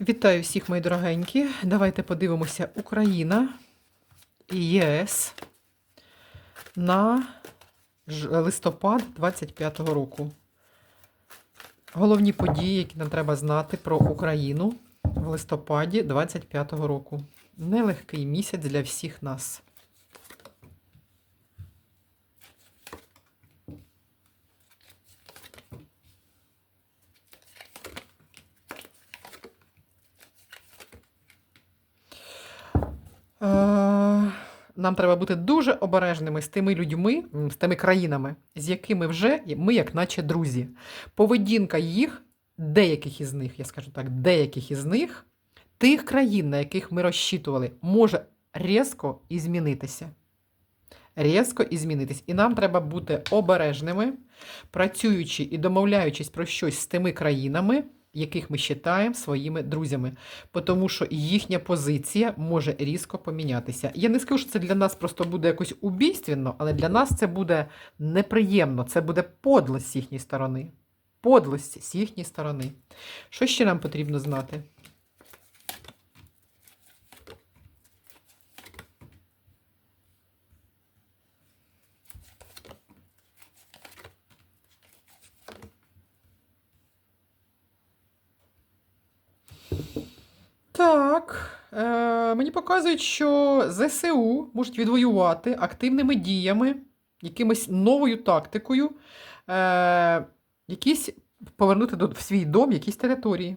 Вітаю всіх, мої дорогенькі. Давайте подивимося Україна і ЄС на листопад 25-го року. Головні події, які нам треба знати про Україну в листопаді 25-го року. Нелегкий місяць для всіх нас. Нам треба бути дуже обережними з тими людьми, з тими країнами, з якими вже ми, як наче друзі. Поведінка їх, деяких із них, я скажу так, деяких із них, тих країн, на яких ми розчитували, може різко і змінитися. Різко і змінитись. І нам треба бути обережними, працюючи і домовляючись про щось з тими країнами, яких ми вважаємо своїми друзями, тому що їхня позиція може різко помінятися. Я не скажу, що це для нас просто буде якось убійственно, але для нас це буде неприємно, це буде подлость з їхньої сторони. Подлость з їхньої сторони. Що ще нам потрібно знати? Так, е, мені показують, що ЗСУ можуть відвоювати активними діями, якимось новою тактикою, е, якісь повернути до, в свій дом якісь території.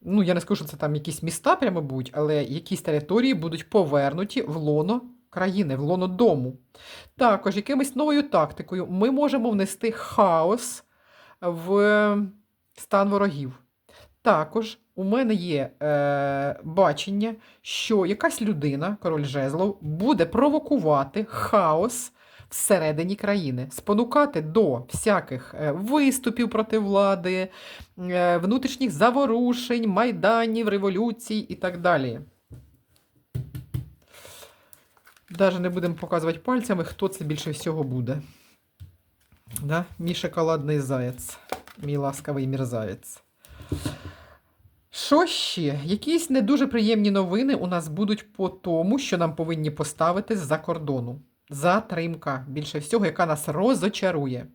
Ну, я не скажу, що це там якісь міста прямо будуть, але якісь території будуть повернуті в лоно країни, в лоно дому. Також якимось новою тактикою ми можемо внести хаос в стан ворогів. Також у мене є е, бачення, що якась людина, король жезлов, буде провокувати хаос всередині країни, спонукати до всяких е, виступів проти влади, е, внутрішніх заворушень, майданів, революцій і так далі. Даже не будемо показувати пальцями, хто це більше всього буде. Да? Мій шоколадний заяць, мій ласкавий мірзавець. Що ще? Якісь не дуже приємні новини у нас будуть по тому, що нам повинні поставити з-за кордону. Затримка, більше всього, яка нас розочарує.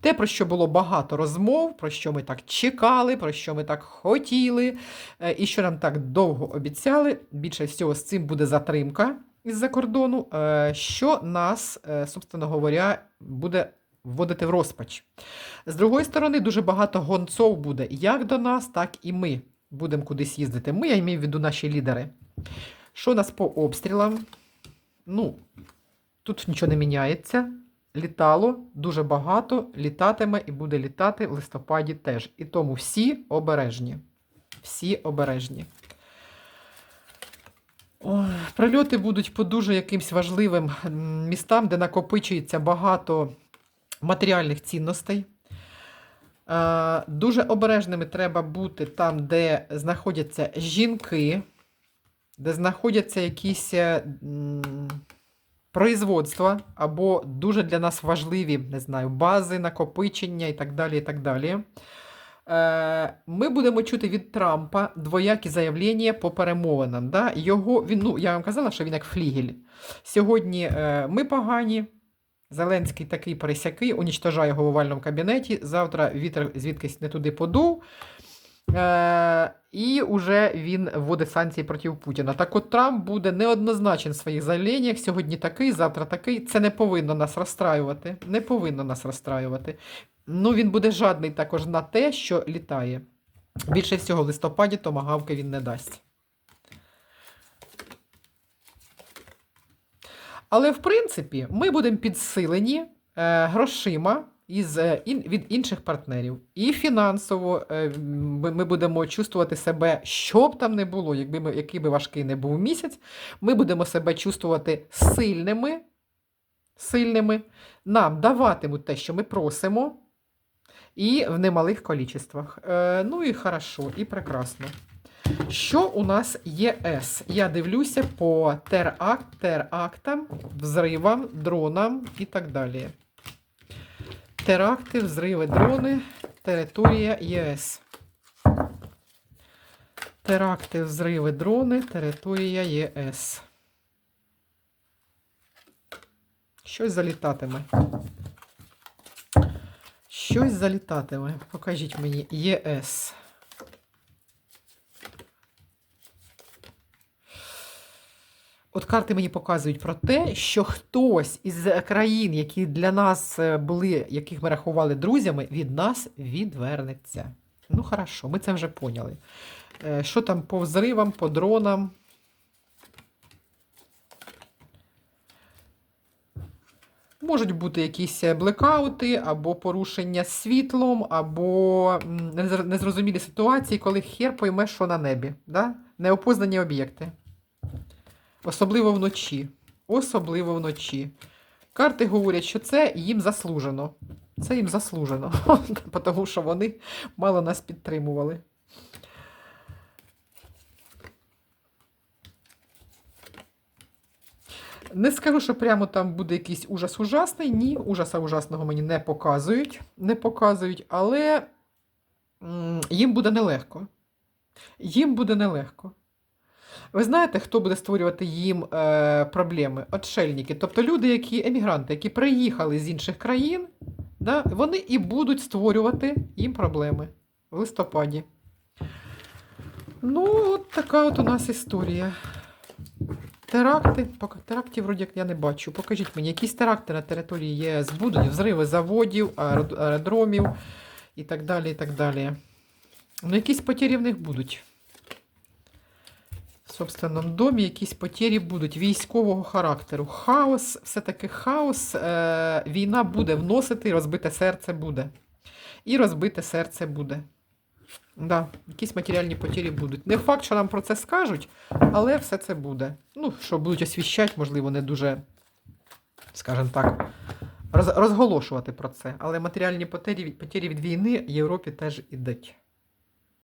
Те, про що було багато розмов, про що ми так чекали, про що ми так хотіли, е, і що нам так довго обіцяли, більше всього з цим буде затримка із-за кордону, е, що нас, е, собственно говоря, буде вводити в розпач. З другої сторони, дуже багато гонцов буде як до нас, так і ми будемо кудись їздити. Ми, я маю в виду наші лідери. Що у нас по обстрілам? Ну, тут нічого не міняється. Літало дуже багато, літатиме і буде літати в листопаді теж. І тому всі обережні. Всі обережні. Прильоти будуть по дуже якимсь важливим містам, де накопичується багато матеріальних цінностей. Е, Дуже обережними треба бути там, де знаходяться жінки, де знаходяться якісь е, производства або дуже для нас важливі, не знаю, бази, накопичення і так далі. і так далі. Е, Ми будемо чути від Трампа двоякі заявлення по перемовинам. Да? Його, він, ну, я вам казала, що він як флігель. Сьогодні ми погані, Зеленський такий пересякий, унічтожає його в овальному кабінеті. Завтра вітер звідкись не туди подув. Е, і вже він вводить санкції проти Путіна. Так от Трамп буде неоднозначен в своїх заявленнях. Сьогодні такий, завтра такий. Це не повинно нас розстраювати. Не повинно нас розстраювати. Ну, він буде жадний також на те, що літає. Більше всього, в листопаді томагавки він не дасть. Але, в принципі, ми будемо підсилені е, грошима із, е, від інших партнерів. І фінансово е, ми, будемо чувствувати себе, що б там не було, якби ми, який би важкий не був місяць, ми будемо себе чувствувати сильними, сильними. Нам даватимуть те, що ми просимо, і в немалих количествах. Ну і хорошо, і прекрасно. Що у нас є С? Я дивлюся по теракт, терактам, взривам, дронам і так далі. Теракти, взриви, дрони, територія ЄС. Теракти, взриви, дрони, територія ЄС. Щось залітатиме. Щось залітатиме. Покажіть мені ЄС. От карти мені показують про те, що хтось із країн, які для нас е, були, яких ми рахували друзями, від нас відвернеться. Ну, хорошо, ми це вже поняли. Е, Що там по взривам, по дронам? Можуть бути якісь е, блекаути, або порушення світлом, або незрозумілі ситуації, коли хер пойме, що на небі. Да? Неопознані об'єкти. Особливо вночі. Особливо вночі. Карти говорять, що це їм заслужено. Це їм заслужено, тому що вони мало нас підтримували. Не скажу, що прямо там буде якийсь ужас ужасний. Ні, ужаса ужасного мені не показують, не показують, але їм буде нелегко. Їм буде нелегко. Ви знаєте, хто буде створювати їм е, проблеми? Отшельники. Тобто люди, які емігранти, які приїхали з інших країн, да, вони і будуть створювати їм проблеми в листопаді. Ну, от така от у нас історія. Теракти, терактів вроді як я не бачу. Покажіть мені, якісь теракти на території ЄС будуть, взриви заводів, аеродромів і так далі. і так далі. Ну, якісь потері в них будуть. Собственному домі якісь потері будуть військового характеру. Хаос, все-таки хаос, е, війна буде вносити, розбите серце буде. І розбите серце буде. Да, якісь матеріальні потері будуть. Не факт, що нам про це скажуть, але все це буде. Ну, що будуть освіщати, можливо, не дуже, скажімо так, роз, розголошувати про це. Але матеріальні потері від війни Європі теж ідуть.